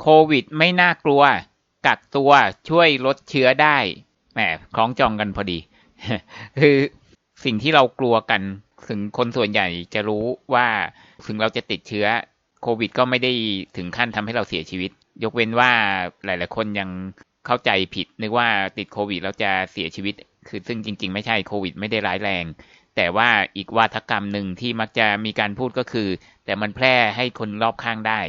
โควิดไม่น่ากลัว กักตัวช่วยลดเชื้อได้ แหมคล้องจองกันพอดี คือสิ่งที่เรากลัวกันถึงคนส่วนใหญ่จะรู้ว่าถึงเราจะติดเชื้อโควิด ก็ไม่ได้ถึงขั้นทำให้เราเสียชีวิต ยกเว้นว่าหลาย ๆ คนยังเข้าใจผิดนึกว่าติดโควิดแล้วจะเสียชีวิต คือซึ่งจริง ๆ ไม่ใช่โควิด ไม่ได้ร้ายแรง แต่ว่าอีกวาทกรรมหนึ่งที่มักจะมีการพูดก็คือ แต่มันแพร่ให้คนรอบข้างได้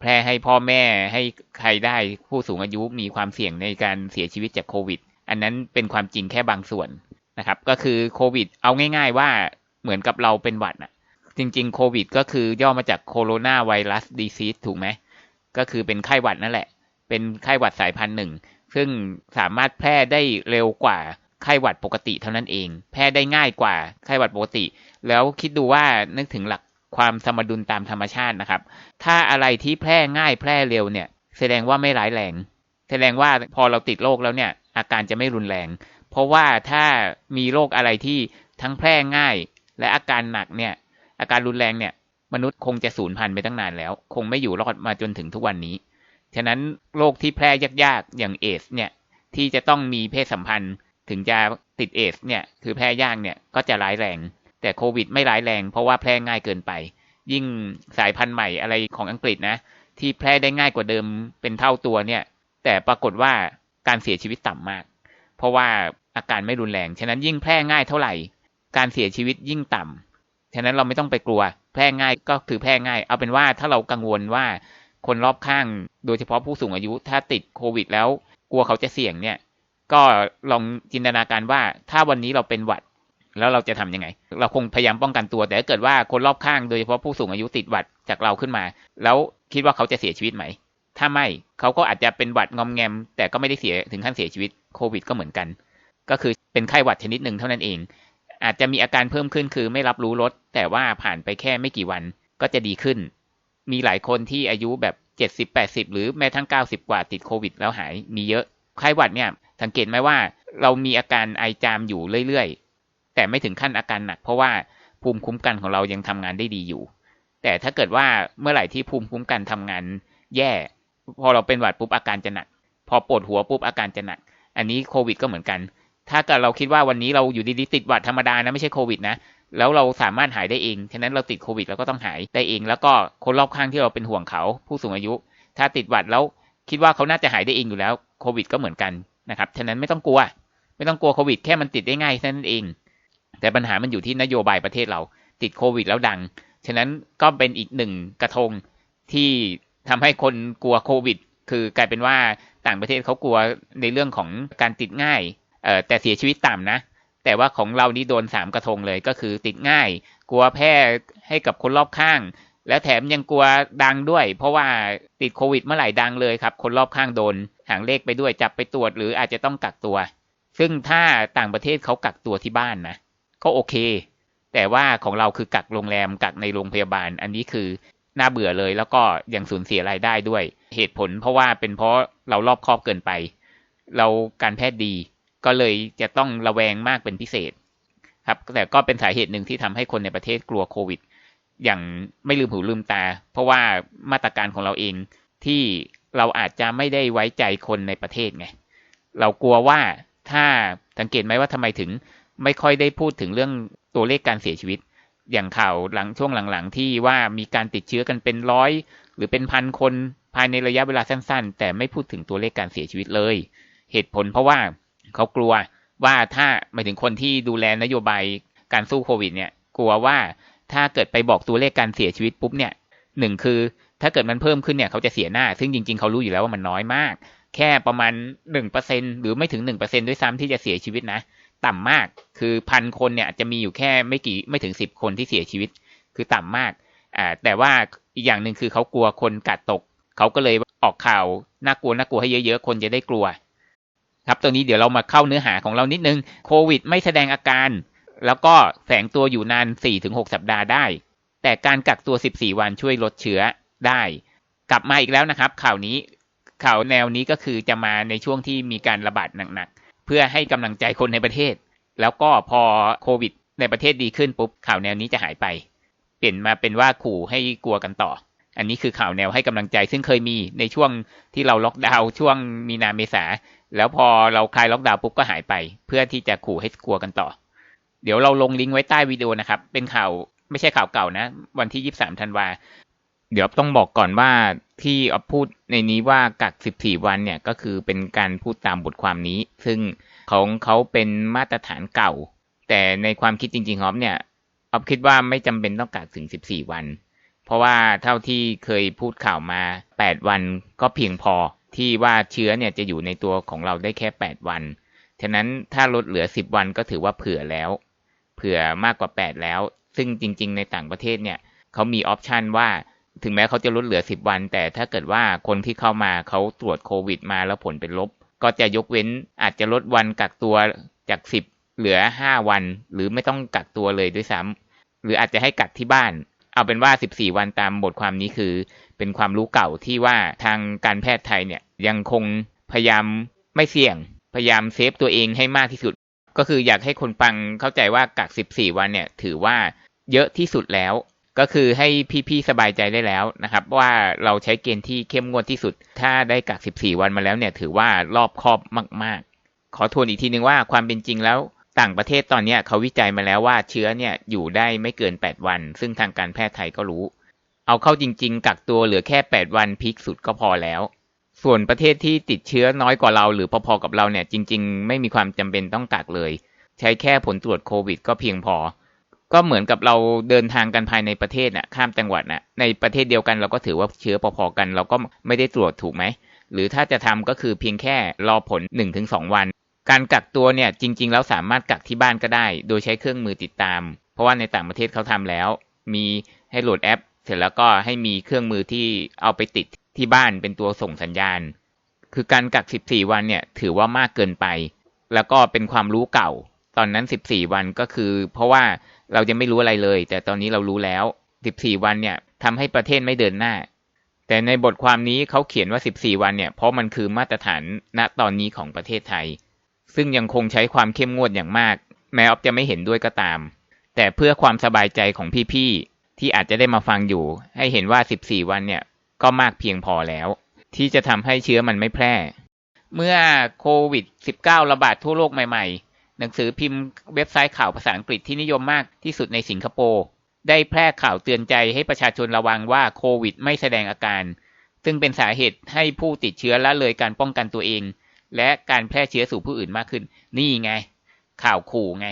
แพร่ให้พ่อแม่ให้ใครได้ผู้สูงอายุมีความเสี่ยงในการเสียชีวิตจากโควิด อันนั้นเป็นความจริงแค่บางส่วนนะครับ ก็คือโควิด เอาง่าย ๆ ว่าเหมือนกับเราเป็นหวัดน่ะจริง ๆ โควิด ก็คือย่อมาจากโคโรนาไวรัสดีซีสถูกไหมก็คือเป็นไข้หวัดนั่นแหละ เป็นไข้หวัดสายพันธุ์หนึ่ง ซึ่งสามารถแพร่ได้เร็วกว่าไข้หวัดปกติเท่านั้นเอง แพร่ได้ง่ายกว่าไข้หวัดปกติ แล้วคิดดูว่านึกถึงหลัก ความสมดุลตามธรรมชาตินะครับ ถ้าอะไรที่แพร่ง่ายแพร่เร็วเนี่ย แสดงว่าไม่ร้ายแรง แสดงว่าพอเราติดโรคแล้วเนี่ย อาการจะไม่รุนแรง เพราะว่าถ้ามีโรคอะไรที่ทั้งแพร่ง่าย และอาการหนักเนี่ย อาการรุนแรงเนี่ย มนุษย์คงจะสูญพันธุ์ไปตั้งนานแล้ว คงไม่อยู่รอดมาจนถึงทุกวันนี้ ฉะนั้นโรคที่แพร่ยากๆ อย่างเอสเนี่ย ที่จะต้องมีเพศสัมพันธ์ถึงจะติดเอสเนี่ย คือแพร่ยากเนี่ย ก็จะร้ายแรง แต่โควิดไม่ร้ายแรง เพราะว่าแพร่ง่ายเกินไป ยิ่งสายพันธุ์ใหม่อะไรของอังกฤษนะ ที่แพร่ได้ง่ายกว่าเดิมเป็นเท่าตัวเนี่ย แต่ปรากฏว่าการเสียชีวิตต่ำมาก เพราะว่าอาการไม่รุนแรง ฉะนั้นยิ่งแพร่ง่ายเท่าไหร่ การเสียชีวิตยิ่งต่ำฉะนั้นเราไม่ต้องไปกลัว แพร่ง่ายก็คือแพร่ง่าย เอาเป็นว่าถ้าเรากังวลว่าคนรอบข้าง โดยเฉพาะผู้สูงอายุถ้าติดโควิด แล้วกลัวเขาจะเสี่ยงเนี่ย ก็ลองจินตนาการว่าถ้าวันนี้เราเป็นหวัด แล้วเราจะทํำยังไง เราคงพยายามป้องกันตัว แต่ถ้าเกิดว่าคนรอบข้างโดยเฉพาะผู้สูงอายุติดหวัดจากเราขึ้นมา แล้วคิดว่าเขาจะเสียชีวิตไหม ถ้าไม่เขาก็อาจจะเป็นหวัดงอมแงม แต่ก็ไม่ได้เสียถึงขั้นเสียชีวิตโควิด ก็เหมือนกัน ก็คือเป็นไข้หวัดชนิดหนึ่งเท่านั้นเอง อาจจะมีอาการเพิ่มขึ้นคือไม่รับรู้รสแต่ว่าผ่านไปแค่ไม่กี่วันก็จะดีขึ้น มีหลายคนที่อายุแบบเจ็ดสิบแปดสิบหรือแม้ทั้งเก้าสิบกว่าติดโควิด แล้วหายมีเยอะไข้หวัดเนี่ยสังเกตไหมว่าเรามีอาการไอจามอยู่เรื่อยๆ แต่ไม่ถึงขั้นอาการหนัก เพราะว่าภูมิคุ้มกันของเรายังทำงานได้ดีอยู่ แต่ถ้าเกิดว่าเมื่อไหร่ที่ภูมิคุ้มกันทำงานแย่ พอเราเป็นหวัดปุ๊บอาการจะหนัก พอปวดหัวปุ๊บอาการจะหนัก อันนี้โควิดก็เหมือนกัน ถ้าเกิดเราคิดว่าวันนี้เราอยู่ดีๆติดหวัดธรรมดานะไม่ใช่โควิดนะแล้วเราสามารถหายได้เอง ฉะนั้นเราติดโควิดเราก็ต้องหายได้เอง แล้วก็คนรอบข้างที่เราเป็นห่วงเขา ผู้สูงอายุ ถ้าติดหวัดแล้วคิดว่าเขาน่าจะหายได้เองอยู่แล้ว โควิดก็เหมือนกันนะครับ ฉะนั้นไม่ต้องกลัว ไม่ต้องกลัวโควิด แค่มันติดได้ง่ายแค่นั้นเอง แต่ปัญหามันอยู่ที่นโยบายประเทศเราติดโควิดแล้วดัง ฉะนั้นก็เป็นอีกหนึ่งกระทงที่ทำให้คนกลัวโควิด คือกลายเป็นว่าต่างประเทศเขากลัวในเรื่องของการติดง่ายเอ่อแต่เสียชีวิตต่ำนะ แต่ว่าของเรานี่โดนสามกระทงเลยก็คือติดง่าย กลัวแพร่ให้กับคนรอบข้าง แล้วแถมยังกลัวดังด้วย เพราะว่าติดโควิดเมื่อไหร่ดังเลยครับ คนรอบข้างโดนหางเลขไปด้วยจับไปตรวจ หรืออาจจะต้องกักตัว ซึ่งถ้าต่างประเทศเขากักตัวที่บ้านนะ ก็โอเค แต่ว่าของเราคือกักโรงแรมกักในโรงพยาบาล อันนี้คือน่าเบื่อเลยแล้วก็ยังสูญเสียรายได้ด้วย เหตุผลเพราะว่าเป็นเพราะเรารอบคอบเกินไป เราการแพทย์ดี ก็เลยจะต้องระแวงมากเป็นพิเศษ ครับ แต่ก็เป็นสาเหตุหนึ่งที่ทำให้คนในประเทศกลัวโควิด อย่างไม่ลืมหูลืมตา เพราะว่ามาตรการของเราเองที่เราอาจจะไม่ได้ไว้ใจคนในประเทศไง เรากลัวว่าถ้าสังเกตไหมว่าทำไมถึง ไม่ค่อยได้พูดถึงเรื่องตัวเลขการเสียชีวิต อย่างข่าวหลังช่วงหลังๆ ที่ว่ามีการติดเชื้อกันเป็นร้อย หรือเป็นพันคนภายในระยะเวลาสั้น ๆ แต่ไม่พูดถึงตัวเลขการเสียชีวิตเลย เหตุผลเพราะว่าเขากลัวว่าถ้าหมายถึงคนที่ดูแลนโยบายการสู้โควิดเนี่ย กลัวว่าถ้าเกิดไปบอกตัวเลขการเสียชีวิตปุ๊บเนี่ยหนึ่งคือถ้าเกิดมันเพิ่มขึ้นเนี่ยเขาจะเสียหน้า ซึ่งจริงๆ เขารู้อยู่แล้วว่ามันน้อยมาก แค่ประมาณหนึ่งเปอร์เซ็นหรือไม่ถึงหนึ่งเปอร์เซ็นด้วยซ้ำที่จะเสียชีวิตนะ ต่ำมาก คือพันคนเนี่ยจะมีอยู่แค่ไม่กี่ไม่ถึงสิบคนที่เสียชีวิต คือต่ำมากอ่าแต่ว่าอีกอย่างหนึ่งคือเขากลัวคนกัดตก เขาก็เลยออกข่าวน่ากลัวน่ากลัวให้เยอะๆ คนจะได้กลัว ครับตรงนี้เดี๋ยวเรามาเข้าเนื้อหาของเรานิดนึง โควิดไม่แสดงอาการ แล้วก็แฝงตัวอยู่นาน 4-6 สัปดาห์ได้ แต่การกักตัว 14 วันช่วยลดเชื้อได้ กลับมาอีกแล้วนะครับ ข่าวนี้ข่าวแนวนี้ก็คือจะมาในช่วงที่มีการระบาดหนักๆ เพื่อให้กำลังใจคนในประเทศ แล้วก็พอโควิด ในประเทศดีขึ้นปุ๊บข่าวแนวนี้จะหายไป เปลี่ยนมาเป็นว่าขู่ให้กลัวกันต่อ อันนี้คือข่าวแนวให้กำลังใจ ซึ่งเคยมีในช่วงที่เราล็อกดาวน์ช่วงมีนาเมษาแล้วพอเราคลายล็อกดาวน์ปุ๊บก็หายไป เพื่อที่จะขู่ให้กลัวกันต่อ เดี๋ยวเราลงลิงก์ไว้ใต้วิดีโอนะครับ เป็นข่าวไม่ใช่ข่าวเก่านะ วันที่ 23ธันวา เดี๋ยวต้องบอกก่อนว่าที่อพูดในนี้ว่ากัก 14 วันเนี่ยก็คือเป็นการพูดตามบทความนี้ ซึ่งของเขาเป็นมาตรฐานเก่า แต่ในความคิดจริงๆของออฟเนี่ยออฟคิดว่าไม่จำเป็นต้องกักถึง 14 วัน เพราะว่าเท่าที่เคยพูดข่าวมา 8 วันก็เพียงพอที่ว่าเชื้อเนี่ยจะอยู่ในตัวของเราได้แค่ 8 วัน ฉะนั้นถ้าลดเหลือ 10 วันก็ถือว่าเผื่อแล้ว เผื่อมากกว่า 8 แล้ว ซึ่งจริง ๆ ในต่างประเทศเนี่ยเขามีออปชันว่า ถึงแม้เขาจะลดเหลือ10วัน แต่ถ้าเกิดว่าคนที่เข้ามาเขาตรวจโควิดมาแล้วผลเป็นลบ ก็จะยกเว้นอาจจะลดวันกักตัวจาก10เหลือ5วัน หรือไม่ต้องกักตัวเลยด้วยซ้ำหรืออาจจะให้กักที่บ้าน เอาเป็นว่า14วันตามบทความนี้คือ เป็นความรู้เก่าที่ว่าทางการแพทย์ไทยเนี่ยยังคงพยายามไม่เสี่ยง พยายามเซฟตัวเองให้มากที่สุด ก็คืออยากให้คนฟังเข้าใจว่ากัก 14 วันเนี่ย ถือว่าเยอะที่สุดแล้ว ก็คือให้พี่ๆสบายใจได้แล้วนะครับ ว่าเราใช้เกณฑ์ที่เข้มงวดที่สุด ถ้าได้กัก 14 วันมาแล้วเนี่ย ถือว่ารอบคอบมาก ๆ ขอทวนอีกทีนึงว่าความเป็นจริงแล้วต่างประเทศตอนนี้เขาวิจัยมาแล้วว่าเชื้อเนี่ยอยู่ได้ไม่เกิน 8 วัน ซึ่งทางการแพทย์ไทยก็รู้ เอาเข้าจริง ๆ กักตัวเหลือแค่ 8 วันพีคสุดก็พอแล้ว ส่วนประเทศที่ติดเชื้อน้อยกว่าเราหรือพอๆกับเราเนี่ยจริง ๆ ไม่มีความจำเป็นต้องกักเลย ใช้แค่ผลตรวจโควิด ก็เพียงพอ ก็เหมือนกับเราเดินทางกันภายในประเทศน่ะข้ามจังหวัดน่ะในประเทศเดียวกันเราก็ถือว่าเชื้อพอๆกัน เราก็ไม่ได้ตรวจถูกไหม หรือถ้าจะทำก็คือเพียงแค่รอผล 1-2 วัน การกักตัวเนี่ยจริง ๆ แล้วสามารถกักที่บ้านก็ได้ โดยใช้เครื่องมือติดตาม เพราะว่าในต่างประเทศเขาทำแล้ว มีให้โหลดแอป เสร็จแล้วก็ให้มีเครื่องมือที่เอาไปติดที่บ้านเป็นตัวส่งสัญญาณ คือการกัก 14 วันเนี่ยถือว่ามากเกินไป แล้วก็เป็นความรู้เก่า ตอนนั้น 14 วันก็คือ เพราะว่าเรายังไม่รู้อะไรเลย แต่ตอนนี้เรารู้แล้ว 14 วันเนี่ยทำให้ประเทศไม่เดินหน้า แต่ในบทความนี้เขาเขียนว่า 14 วันเนี่ยเพราะมันคือมาตรฐานณตอนนี้ของประเทศไทย ซึ่งยังคงใช้ความเข้มงวดอย่างมาก แม้ออฟจะไม่เห็นด้วยก็ตาม แต่เพื่อความสบายใจของพี่ๆที่อาจจะได้มาฟังอยู่ ให้เห็นว่า 14 วันเนี่ยก็มากเพียงพอแล้ว ที่จะทำให้เชื้อมันไม่แพร่ เมื่อโควิด -19 ระบาดทั่วโลกใหม่ ๆ หนังสือพิมพ์เว็บไซต์ข่าวภาษาอังกฤษที่นิยมมากที่สุดในสิงคโปร์ได้แพร่ข่าวเตือนใจให้ประชาชนระวังว่าโควิดไม่แสดงอาการ ซึ่งเป็นสาเหตุให้ผู้ติดเชื้อละเลยการป้องกันตัวเอง และการแพร่เชื้อสู่ผู้อื่นมากขึ้น นี่ไง ข่าวขู่ไง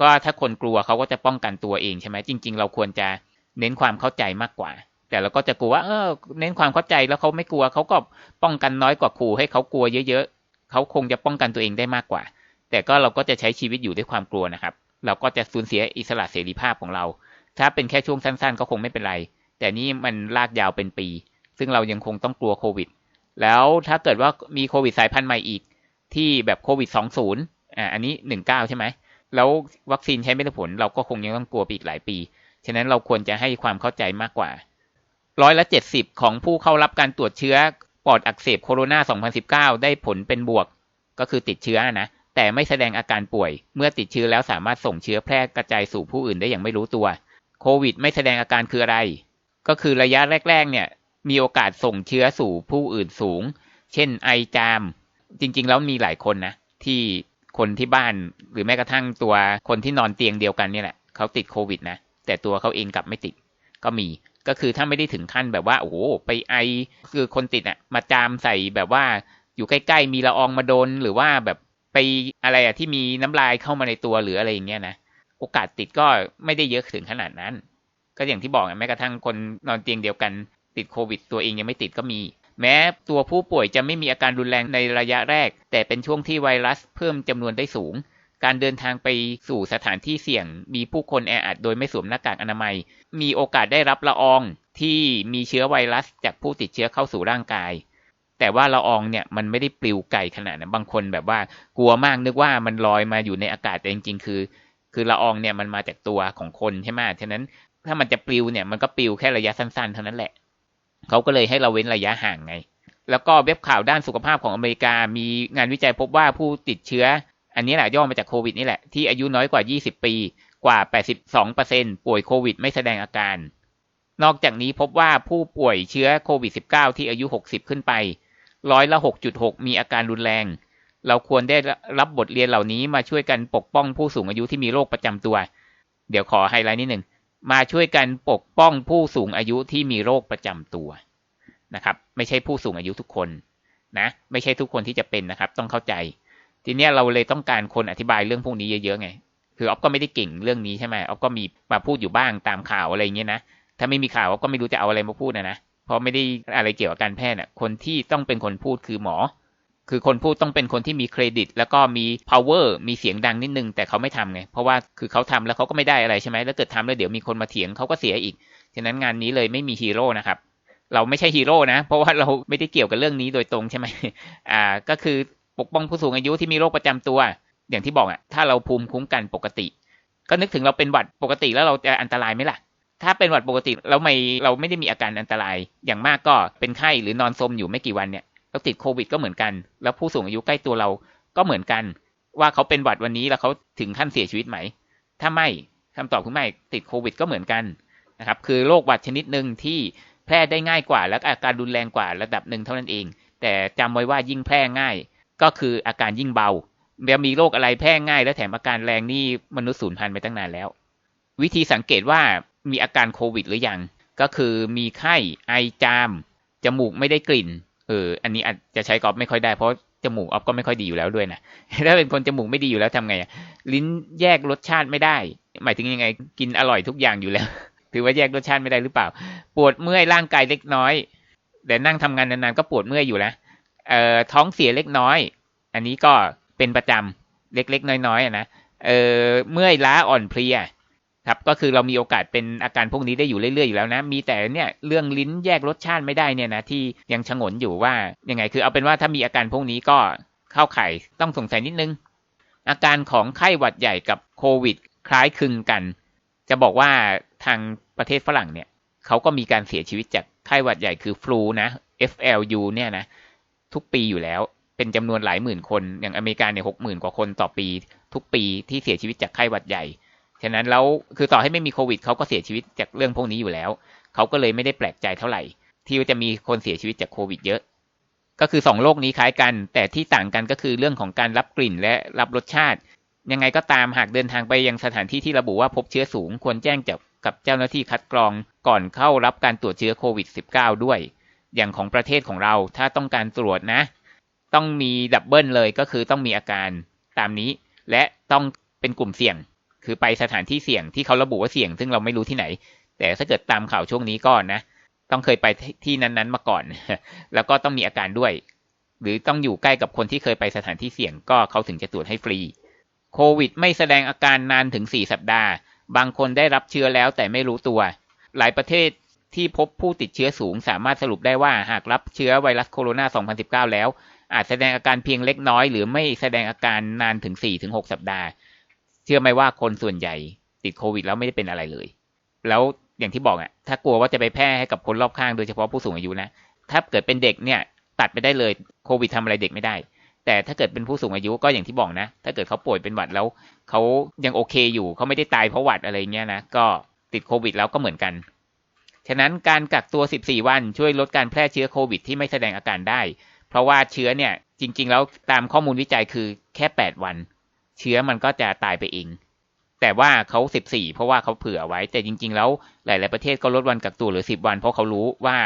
ก็ถ้าคนกลัวเขาก็จะป้องกันตัวเองใช่ไหมจริง ๆ เราควรจะเน้นความเข้าใจมากกว่า แต่เราก็จะกลัวว่าเออเน้นความเข้าใจแล้วเขาไม่กลัวเขาก็ป้องกันน้อยกว่าขู่ให้เขากลัวเยอะ ๆเขาคงจะป้องกันตัวเองได้มากกว่า แต่ก็เราก็จะใช้ชีวิตอยู่ด้วยความกลัวนะครับ เราก็จะสูญเสียอิสระเสรีภาพของเรา ถ้าเป็นแค่ช่วงสั้นๆ ก็คงไม่เป็นไร แต่นี่มันลากยาวเป็นปี ซึ่งเรายังคงต้องกลัวโควิด แล้วถ้าเกิดว่ามีโควิดสายพันธุ์ใหม่อีก ที่แบบโควิด 20อ่าอันนี้ 19 ใช่ไหม แล้ววัคซีนใช้ไม่ได้ผล เราก็คงยังต้องกลัวไปอีกหลายปี ฉะนั้นเราควรจะให้ความเข้าใจมากกว่าร้อยละ 70 ของผู้เข้ารับการตรวจเชื้อปอดอักเสบโคโรนา 2019 ได้ผลเป็นบวก ก็คือติดเชื้อนะ แต่ไม่แสดงอาการป่วย เมื่อติดเชื้อแล้วสามารถส่งเชื้อแพร่กระจายสู่ผู้อื่นได้อย่างไม่รู้ตัว โควิด ไม่แสดงอาการคืออะไร ก็คือระยะแรก ๆ เนี่ย มีโอกาสส่งเชื้อสู่ผู้อื่นสูง เช่น ไอจาม จริง ๆ แล้วมีหลายคนนะ ที่คนที่บ้านหรือแม้กระทั่งตัวคนที่นอนเตียงเดียวกันเนี่ยแหละเขาติดโควิดนะ แต่ตัวเขาเองกลับไม่ติด ก็มี ก็คือถ้าไม่ได้ถึงขั้นแบบว่า โอ้โห ไปไอ คือคนติดอะ มาจามใส่แบบว่า อยู่ใกล้ ๆ มีละอองมาโดน หรือว่าแบบ ไปอะไรอะที่มีน้ำลายเข้ามาในตัวหรืออะไรอย่างเงี้ยนะโอกาสติดก็ไม่ได้เยอะถึงขนาดนั้น ก็อย่างที่บอกแม้กระทั่งคนนอนเตียงเดียวกันติดโควิด ตัวเองยังไม่ติดก็มี แม้ตัวผู้ป่วยจะไม่มีอาการรุนแรงในระยะแรก แต่เป็นช่วงที่ไวรัสเพิ่มจำนวนได้สูง การเดินทางไปสู่สถานที่เสี่ยง มีผู้คนแออัดโดยไม่สวมหน้ากากอนามัย มีโอกาสได้รับละอองที่มีเชื้อไวรัสจากผู้ติดเชื้อเข้าสู่ร่างกาย แต่ว่าละอองเนี่ยมันไม่ได้ปลิวไกลขนาดนั้นบางคนแบบว่ากลัวมากนึกว่ามันลอยมาอยู่ในอากาศแต่จริงๆ คือ คือละอองเนี่ยมันมาจากตัวของคนใช่ไหมฉะนั้นถ้ามันจะปลิวเนี่ยมันก็ปลิวแค่ระยะสั้นๆเท่านั้นแหละเขาก็เลยให้เราเว้นระยะห่างไง แล้วก็เว็บข่าวด้านสุขภาพของอเมริกา มีงานวิจัยพบว่าผู้ติดเชื้อ อันนี้แหละย่อมาจากโควิดนี่แหละที่อายุน้อยกว่า 20 ปีกว่า 82%ป่วยโควิดไม่แสดงอาการ นอกจากนี้พบว่าผู้ป่วยเชื้อโควิด -19 ที่อายุ 60 ขึ้นไป ร้อยละ 6.6 มีอาการรุนแรง เราควรได้รับบทเรียนเหล่านี้มาช่วยกันปกป้องผู้สูงอายุที่มีโรคประจำตัว เดี๋ยวขอไฮไลท์นิดหนึ่ง มาช่วยกันปกป้องผู้สูงอายุที่มีโรคประจำตัวนะครับ ไม่ใช่ผู้สูงอายุทุกคนนะ ไม่ใช่ทุกคนที่จะเป็นนะครับ ต้องเข้าใจ ทีนี้เราเลยต้องการคนอธิบายเรื่องพวกนี้เยอะๆไง คือออฟก็ไม่ได้เก่งเรื่องนี้ใช่ไหมออฟก็มีมาพูดอยู่บ้างตามข่าวอะไรอย่างเงี้ยนะ ถ้าไม่มีข่าวออฟก็ไม่รู้จะเอาอะไรมาพูดนะนะ เพราะไม่ได้อะไรเกี่ยวกับการแพทย์น่ะคนที่ต้องเป็นคนพูดคือหมอ คือคนพูดต้องเป็นคนที่มีเครดิต แล้วก็มี power มีเสียงดังนิดนึง แต่เขาไม่ทำไง เพราะว่าคือเขาทำแล้วเขาก็ไม่ได้อะไรใช่ไหมแล้วเกิดทำแล้วเดี๋ยวมีคนมาเถียงเขาก็เสียอีก ฉะนั้นงานนี้เลยไม่มีฮีโร่นะครับเราไม่ใช่ฮีโร่นะ เพราะว่าเราไม่ได้เกี่ยวกับเรื่องนี้โดยตรงใช่ไหมอ่า ก็คือปกป้องผู้สูงอายุที่มีโรคประจำตัว อย่างที่บอกอะ ถ้าเราภูมิคุ้มกันปกติ ก็นึกถึงเราเป็นหวัดปกติแล้วเราจะอันตรายไหมล่ะ ถ้าเป็นหวัดปกติแล้วไม่เราไม่ได้มีอาการอันตราย อย่างมากก็เป็นไข้หรือนอนซมอยู่ไม่กี่วันเนี่ยเราติดโควิดก็เหมือนกัน แล้วผู้สูงอายุใกล้ตัวเราก็เหมือนกัน ว่าเขาเป็นหวัดวันนี้แล้วเขาถึงขั้นเสียชีวิตไหม ถ้าไม่คำตอบคือไม่ติดโควิดก็เหมือนกันนะครับคือโรคหวัดชนิดหนึ่งที่แพร่ได้ง่ายกว่า และอาการรุนแรงกว่าระดับหนึ่งเท่านั้นเอง แต่จำไว้ว่ายิ่งแพร่ง่าย ก็คืออาการยิ่งเบาจะมีโรคอะไรแพร่ง่าย และแถมอาการแรงนี่มนุษย์สูญพันธุ์ไปตั้งนานแล้ว วิธีสังเกตว่า มีอาการโควิดหรือยัง ก็คือมีไข้ไอจาม จมูกไม่ได้กลิ่น เออ อันนี้อาจจะใช้กอบไม่ค่อยได้เพราะจมูกออฟก็ไม่ค่อยดีอยู่แล้วด้วยนะ ถ้าเป็นคนจมูกไม่ดีอยู่แล้วทำไงลิ้นแยกรสชาติไม่ได้ หมายถึงยังไง กินอร่อยทุกอย่างอยู่แล้ว ถือว่าแยกรสชาติไม่ได้หรือเปล่า ปวดเมื่อยร่างกายเล็กน้อย แต่นั่งทำงานนานๆก็ปวดเมื่อยอยู่แล้วเอ่อ ท้องเสียเล็กน้อย อันนี้ก็เป็นประจำเล็กๆน้อยๆนะ เอ่อ เมื่อยล้าอ่อนเพลีย ครับก็คือเรามีโอกาสเป็นอาการพวกนี้ได้อยู่เรื่อยๆอยู่แล้วนะ มีแต่เนี่ยเรื่องลิ้นแยกรสชาติไม่ได้เนี่ยนะที่ยังชงนอยู่ว่ายังไงคือเอาเป็นว่าถ้ามีอาการพวกนี้ก็เข้าไข่ต้องสงสัยนิดนึง อาการของไข้หวัดใหญ่กับโควิด คล้ายคลึงกัน จะบอกว่าทางประเทศฝรั่งเนี่ยเขาก็มีการเสียชีวิตจากไข้หวัดใหญ่คือฟลูนะ FLU เนี่ยนะทุกปีอยู่แล้วเป็นจำนวนหลายหมื่นคน อย่างอเมริกาเนี่ยหกหมื่นกว่าคนต่อปี ทุกปีที่เสียชีวิตจากไข้หวัดใหญ่ ฉะนั้นแล้วคือต่อให้ไม่มีโควิดเขาก็เสียชีวิตจากเรื่องพวกนี้อยู่แล้ว เขาก็เลยไม่ได้แปลกใจเท่าไหร่ ที่จะมีคนเสียชีวิตจากโควิดเยอะ ก็คือสองโรคนี้คล้ายกัน แต่ที่ต่างกันก็คือเรื่องของการรับกลิ่นและรับรสชาติ ยังไงก็ตามหากเดินทางไปยังสถานที่ที่ระบุว่าพบเชื้อสูงควรแจ้งจับกับเจ้าหน้าที่คัดกรองก่อนเข้ารับการตรวจเชื้อโควิด -19 ด้วย อย่างของประเทศของเราถ้าต้องการตรวจนะ ต้องมีดับเบิลเลยก็คือต้องมีอาการตามนี้ และต้องเป็นกลุ่มเสี่ยง คือไปสถานที่เสี่ยงที่เขาระบุว่าเสี่ยง ซึ่งเราไม่รู้ที่ไหน แต่ถ้าเกิดตามข่าวช่วงนี้ก็นะ ต้องเคยไปที่นั้นๆมาก่อน แล้วก็ต้องมีอาการด้วย หรือต้องอยู่ใกล้กับคนที่เคยไปสถานที่เสี่ยง ก็เขาถึงจะตรวจให้ฟรี โควิด ไม่แสดงอาการนานถึง 4 สัปดาห์ บางคนได้รับเชื้อแล้วแต่ไม่รู้ตัว หลายประเทศที่พบผู้ติดเชื้อสูงสามารถสรุปได้ว่าหากรับเชื้อไวรัสโคโรนา 2019 แล้ว อาจแสดงอาการเพียงเล็กน้อย หรือไม่แสดงอาการนานถึง 4-6 สัปดาห์ ชื่อไหมว่าคนส่วนใหญ่ติดโควิดแล้วไม่ได้เป็นอะไรเลย แล้วอย่างที่บอกอะถ้ากลัวว่าจะไปแพร่ให้กับคนรอบข้างโดยเฉพาะผู้สูงอายุนะ ถ้าเกิดเป็นเด็กเนี่ยตัดไปได้เลยโควิดทำอะไรเด็กไม่ได้ แต่ถ้าเกิดเป็นผู้สูงอายุก็อย่างที่บอกนะ ถ้าเกิดเขาป่วยเป็นหวัดแล้วเขายังโอเคอยู่เขาไม่ได้ตายเพราะหวัดอะไรเงี้ยนะ ก็ติดโควิดแล้วก็เหมือนกัน ฉะนั้นการกักตัว 14 วันช่วยลดการแพร่เชื้อโควิดที่ไม่แสดงอาการได้ เพราะว่าเชื้อเนี่ยจริง ๆ แล้วตามข้อมูลวิจัยคือแค่ 8 วัน เชื้อมันก็จะตายไปเอง แต่ว่าเขาสิบสี่เพราะว่าเขาเผื่อไว้ แต่จริง ๆ แล้วหลาย ๆ ประเทศก็ลดวันกักตัวเหลือสิบวัน เพราะเขารู้ว่า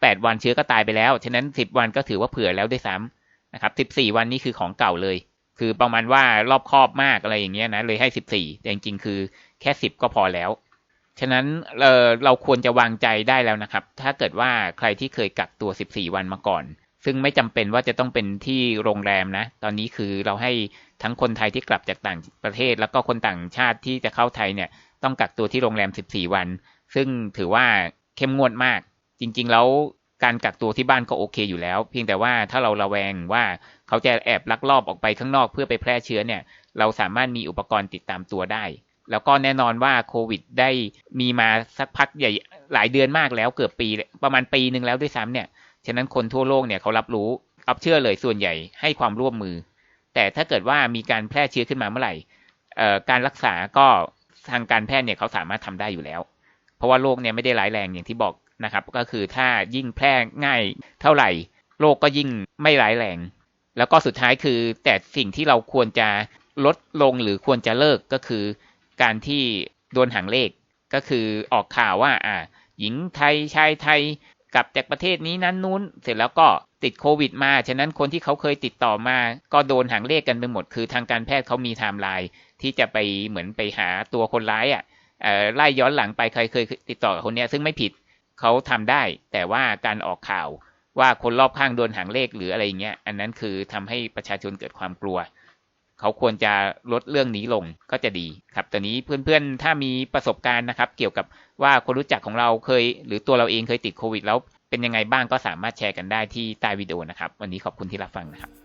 แปดวันเชื้อก็ตายไปแล้ว ฉะนั้นสิบวันก็ถือว่าเผื่อแล้วด้วยซ้ำนะครับสิบสี่วันนี้คือของเก่าเลย คือประมาณว่ารอบครอบมากอะไรอย่างเงี้ยนะ เลยให้สิบสี่แต่จริง ๆ คือแค่สิบก็พอแล้ว ฉะนั้นเเราควรจะวางใจได้แล้วนะครับ ถ้าเกิดว่าใครที่เคยกักตัวสิบสี่วันมาก่อนซึ่งไม่จำเป็นว่าจะต้องเป็นที่โรงแรมนะ ตอนนี้คือเราให้ ทั้งคนไทยที่กลับจากต่างประเทศ แล้วก็คนต่างชาติที่จะเข้าไทยเนี่ย ต้องกักตัวที่โรงแรม 14 วัน ซึ่งถือว่าเข้มงวดมาก จริง ๆ แล้วการกักตัวที่บ้านก็โอเคอยู่แล้ว เพียงแต่ว่าถ้าเราระแวงว่าเขาจะแอบลักลอบออกไปข้างนอกเพื่อไปแพร่เชื้อเนี่ย เราสามารถมีอุปกรณ์ติดตามตัวได้ แล้วก็แน่นอนว่าโควิดได้มีมาสักพักใหญ่หลายเดือนมากแล้วเกือบปีประมาณปีหนึ่งแล้วด้วยซ้ำเนี่ย ฉะนั้นคนทั่วโลกเนี่ยเขารับรู้อับเชื่อเลยส่วนใหญ่ให้ความร่วมมือ แต่ถ้าเกิดว่ามีการแพร่เชื้อขึ้นมาเมื่อไหร่การรักษาก็ทางการแพทย์เนี่ยเขาสามารถทำได้อยู่แล้ว เพราะว่าโรคเนี่ยไม่ได้ร้ายแรงอย่างที่บอกนะครับ ก็คือถ้ายิ่งแพร่ง่ายเท่าไหร่โรคก็ยิ่งไม่ร้ายแรง แล้วก็สุดท้ายคือแต่สิ่งที่เราควรจะลดลงหรือควรจะเลิกก็คือ การที่โดนหางเลขก็คือออกข่าวว่าอ่าหญิงไทยชายไทย กลับจากประเทศนี้นั้นนู้น เสร็จแล้วก็ติดโควิดมา ฉะนั้นคนที่เขาเคยติดต่อมา ก็โดนหางเลขกันไปหมด คือทางการแพทย์เขามีไทม์ไลน์ที่จะไปเหมือนไปหาตัวคนร้ายอะไล่ย้อนหลังไปใครเคยติดต่อกับคนนี้ซึ่งไม่ผิดเขาทำได้ แต่ว่าการออกข่าวว่าคนรอบข้างโดนหางเลขหรืออะไรเงี้ย อันนั้นคือทำให้ประชาชนเกิดความกลัว เขาควรจะลดเรื่องนี้ลงก็จะดีครับตอนนี้เพื่อนๆ ถ้ามีประสบการณ์นะครับ เกี่ยวกับว่าคนรู้จักของเราเคย หรือตัวเราเองเคยติดโควิด แล้วเป็นยังไงบ้างก็สามารถแชร์กันได้ที่ใต้วิดีโอนะครับ วันนี้ขอบคุณที่รับฟังนะครับ